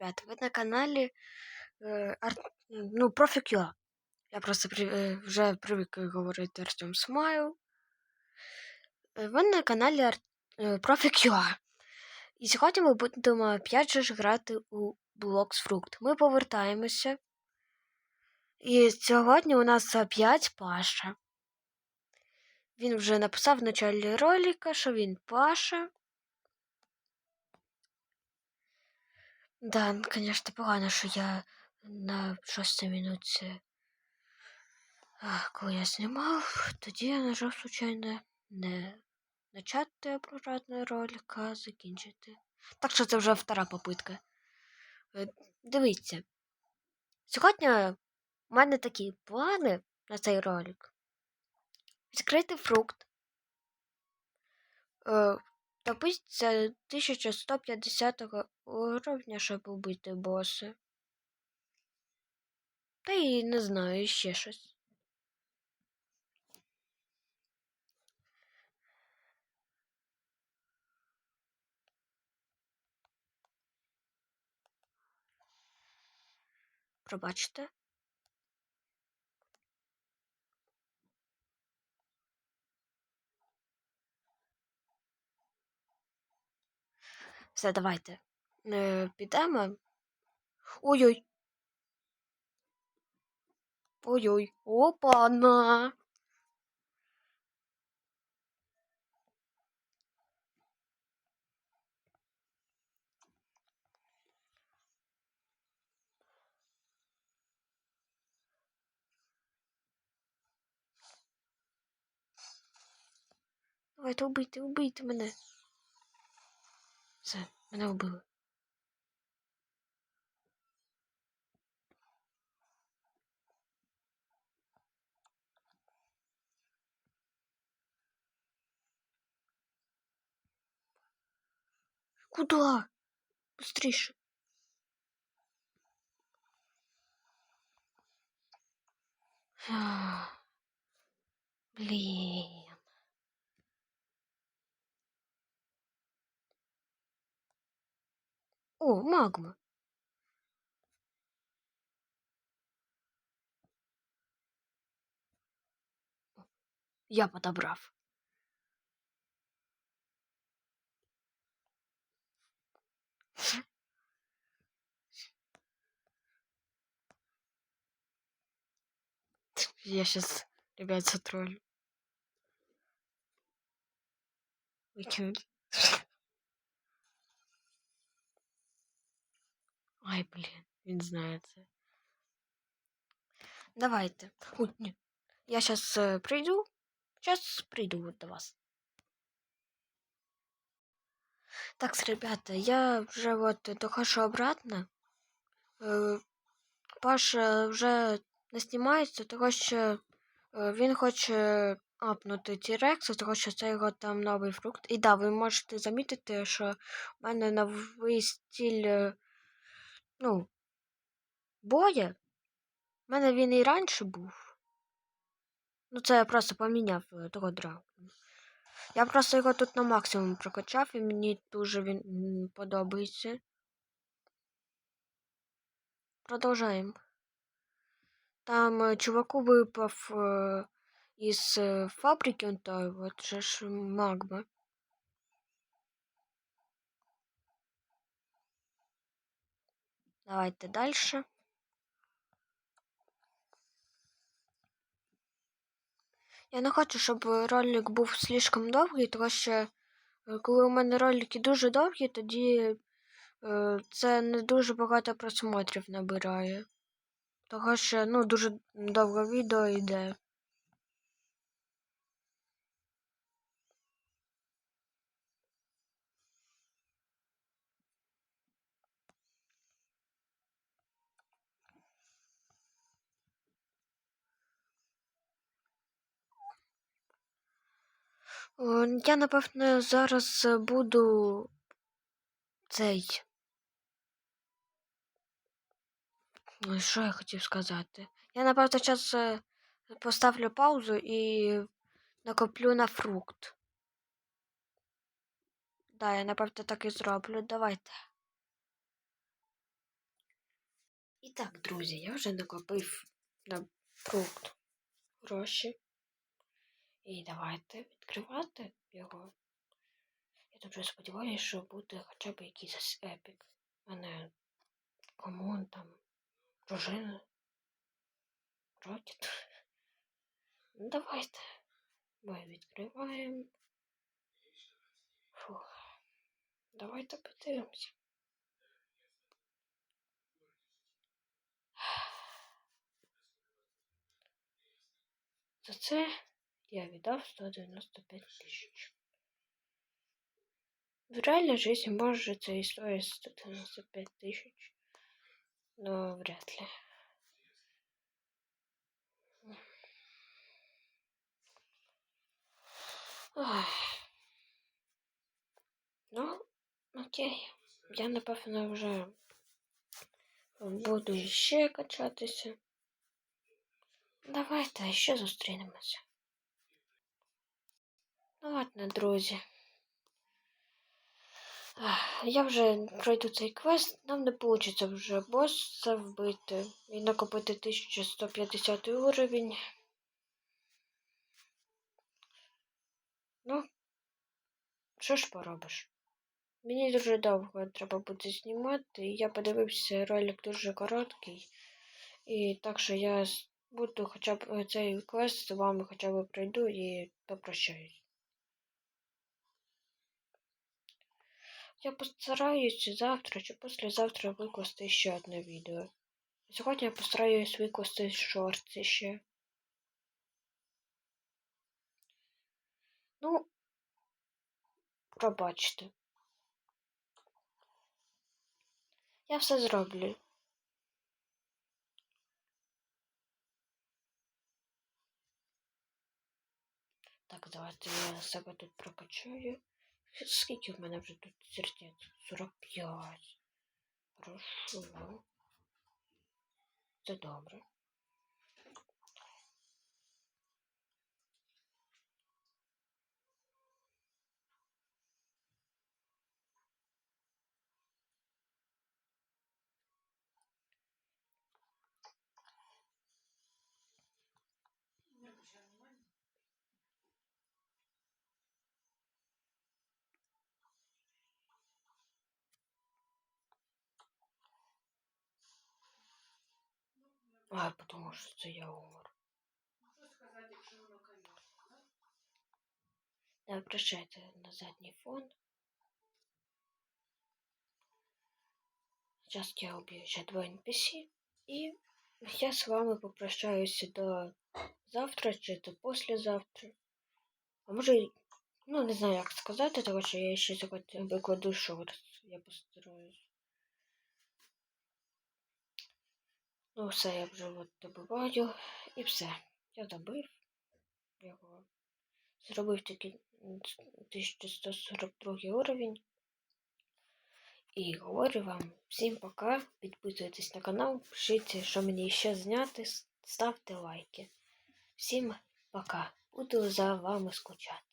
ребята, ви на каналі е, Ар... ну, ProfiQA. Я просто при... вже привик говорити Артем Смайл. Е, Ви на каналі Ар... е, ProfiQA. І сьогодні ми будемо опять же грати у Blocks Fruit. Ми повертаємося. І сьогодні у нас опять Паша. Він вже написав в началі ролика, що він Паша. Да, звісно, погано, що я на шостій минуті, коли я знімав, тоді я нажав, случайно, не почати обратно ролик, а закінчити. Так що це вже втора попитка. Е, Дивіться. Сьогодні у мене такі плани на цей ролик. Відкрити фрукт. Добиться 1150 уровня, щоб убити боса. Та і не знаю, ще щось. Пробачте. Все, давайте. Е, підемо. Ой-ой. Ой-ой. Опа-на. Давайте убийте, убийте мене. Все, мене вбили. Куда? Быстріше. Ах, О, магма. Я подобрав. Я сейчас, ребят, затроллю. Выкинуть. Ай, блін, він знає це. Давайте. Ой, ні. Я сейчас э, прийду. Приду вот до вас. Так, ребята, я вже вот дохожу обратно. Е, Паша вже не знімається, тому що е, він хоче апнути T-Rex, тому що це його там новий фрукт. І да, ви можете замітити, що в мене новий стиль, е, ну, боя. У мене він і раніше був. Ну, це я просто поміняв е, того дракона. Я просто його тут на максимум прокачав і мені дуже він подобається. Продовжаємо. Там е, чуваку випав е, із фабрики, он той, от же ж магма. Давайте далі. Я не хочу, щоб ролик був слишком довгий, тому що е, коли у мене ролики дуже довгі, тоді е, це не дуже багато просмотрів набирає. Того що ну, дуже довго відео йде. Я, напевно, зараз буду цей. Що я хотів сказати? Я, напевно, зараз е, поставлю паузу і накоплю на фрукт. Да, я, напевно, так і зроблю. Давайте. І так, друзі, я вже накопив на фрукт гроші. І давайте відкривати його. Я дуже сподіваюся, що буде хоча б якийсь епік, а не комун там, дружина, рокет. Ну, давайте. Ми відкриваємо. Фух. Давайте подивимося. За це я віддав 195 тисяч. В реальной жизни может это и стоит 195 тысяч, но вряд ли. Ну, окей. Я, напевно, вже буду ще качатися. Давайте ще зустрінемося. Ну ладно, друзі. Я вже пройду цей квест, нам не вийде вже босса вбити і накопити 1150 уровень. Ну, що ж поробиш? Мені дуже довго треба буде знімати, я подивився ролик дуже короткий. І так що я буду хоча б е, цей квест з вами хоча б пройду і попрощаюсь. Я постараюсь завтра чи післязавтра викласти ще одне відео. Сьогодні я постараюсь викласти шорти ще. Ну, пробачте. Я все зроблю. Так, давайте я себе тут прокачаю. Скільки в мене вже тут сердець? 45. Хорошо. Це добре. А, потому що це я умер. Да, прощайте на задній фон. Сейчас я убью ще два NPC. І я з вами попрощаюся до завтра чи до послезавтра. А може, й- ну не знаю, як сказати, тому що я ще закот- викладу шорт. Я постараюсь. Ну, все, я вже от добиваю. І все. Я добив його. Зробив м, 1142 уровень. І говорю вам всім пока. Підписуйтесь на канал, пишіть, що мені ще зняти, ставте лайки. Всім пока. Буду за вами скучати.